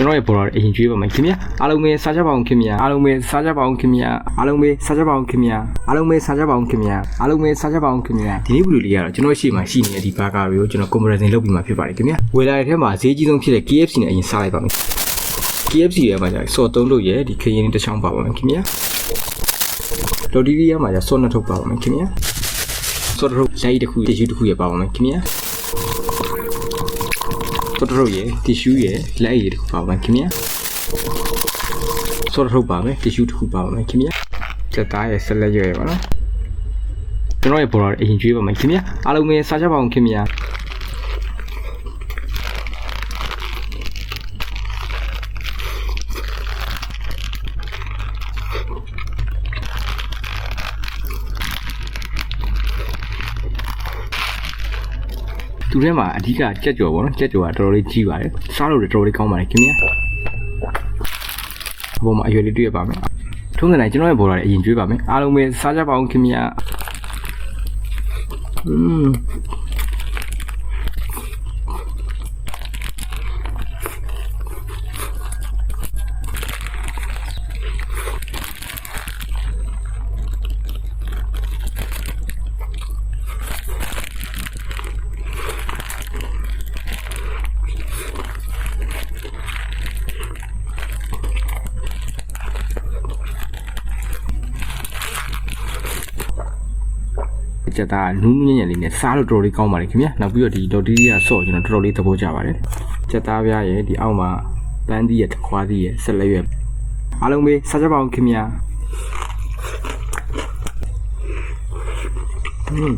ကျွန်တော်ရဲ့ပေါ်တော့အရင်ကြွေးပါမယ်ခင်ဗျာအားလုံးပဲစားကြပါအောင်ခင်ဗျာအားလုံးပဲစားကြပါအောင်ခင်ဗျာအားလုံးပဲစားကြပါအောင်ခင်ဗျာအားလုံးပဲစားကြပါအောင်ခင်ဗျာအားလုံးပဲစားကြပါအောင်ခင်ဗျာဒီနေ့ဗီဒီယိုလေးကတော့ကျွန်တော်ရှေ့မှာရှိနေတဲ့ဒီဘာဂါတွေကိုကျွန်တော် comparison လုပ်ပြီးမှဖြစ်ပါတယ်ခင်ဗျာဝယ်လာတဲ့ထဲမှာဈေးကြီးဆုံးဖြစ်တဲ့ KFC နဲ့အရင်စားလိုက်ပါမယ် KFC ရဲ့မှာကြာစော်သုံးလို့ရဲ့ဒီခရင်တစ်ချောင်းပါပါမယ်ခင်ဗျာလော်ဒီရီယာမှာကြာစော်နှစ်ထုပ်ပါပါမယ်ခင်ဗျာစော်တစ်ထုပ်လိုက်တစ်ခုတစ်ယူတစ်ခုရပါပါမယ်ခင်ဗျာ စောတရုပ်ရယ်တီရှူးရယ်လက်ရည်တစ်ခုပါပါမယ်ခင်ဗျာစောတရုပ်ပါမယ်တီရှူးတစ်ခုပါပါမယ်ခင်ဗျာချက်သားရယ်ဆက်လက်ရယ်ပါနော်ကျွန်တော်ရဲ့ပေါ်တော့အရင်ကျွေးပါမယ်ခင်ဗျာအားလုံးပဲစားကြပါအောင်ခင်ဗျာ သူထဲမှာအဓိကကြက်ကြော်ပေါ့နော်ကြက်ကြော်ကတော်တော်လေးကြီးပါတယ်စားလို့လည်းတော်တော်လေးကောင်းပါတယ်ခင်ဗျာအပေါ်မှာအရွယ်လေးတွေ့ရပါမယ်ထုံးစံတိုင်းကျွန်တော်ရဲ့ပေါ်တော့အရင်ကျွေးပါမယ်အားလုံးပဲစားကြပါအောင်ခင်ဗျာอืม ကြက်သားနူးနူးညံ့ညံ့လေးနဲ့စားလို့တော်တော်လေးကောင်းပါတယ်ခင်ဗျာနောက်ပြီးတော့ဒီဒေါ်တီရီကဆော့ကျွန်တော်တော်တော်လေးသဘောကျပါတယ်ကြက်သားပြားရဲ့ဒီအောက်မှာပန်းသီးရဲ့တခွားသီးရဲ့ဆက်လက်ရွက်အားလုံးပဲစားကြပါအောင်ခင်ဗျာอืม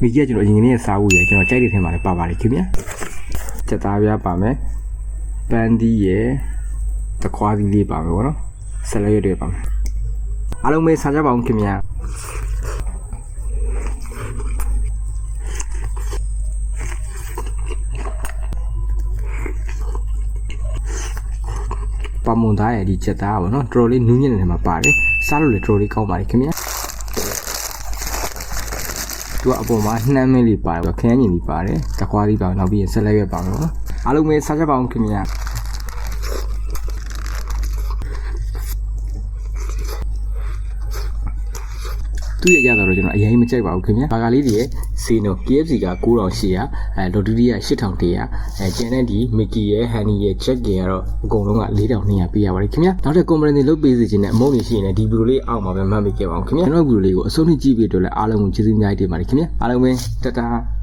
မိကြီးကကျွန်တော်အရင်ကနေ့စားဖို့ရကျွန်တော်ကြိုက်တဲ့ထဲမှာလည်းပါပါတယ်ခင်ဗျာကြက်သားပြားပါမယ်ပန်းသီးရဲ့တခွားသီးလေးပါမယ်ဗောနော် ဆက်လက်ရွက်တွေပါမယ်အားလုံးပဲစားကြပါအောင်ခင်ဗျာပါမွန်သားရဲ့ဒီချက်သားပါနော်တော်တော်လေးနူးညံ့နေမှာပါတယ်စားလို့လည်းတော်တော်လေးကောင်းပါတယ်ခင်ဗျာသူကအပေါ်မှာနှမ်းမင်းလေးပါတယ်ခရမ်းညင်လေးပါတယ်တခွားလေးပါနောက်ပြီးရင်ဆက်လက်ရွက်ပါမယ်နော်အားလုံးပဲစားကြပါအောင်ခင်ဗျာ သူ့ရဲ့ရတော့ကျွန်တော်အရင်မကြိုက်ပါဘူးခင်ဗျာဘာကလေးတွေရဲ့စီနို KFC က9800အဲဒေါ်တူရီက8100အဲကျန်တဲ့ဒီမီကီရဲ့ဟန်နီရဲ့ချက်ကေကတော့အကုန်လုံးက4200ပေးရပါတယ်ခင်ဗျာနောက်ထပ် community လုပ်ပေးစီခြင်းနဲ့အမုန်းတွေရှိရင်လည်းဒီဗီဒီယိုလေးအောက်မှာပဲမှတ်မိခဲ့ပါအောင်ခင်ဗျာကျွန်တော်ဗီဒီယိုလေးကိုအဆုံးထိကြည့်ပြီးတော့လည်းအားလုံးကိုကျေးဇူးအများကြီးတင်ပါတယ်ခင်ဗျာအားလုံးပဲတတား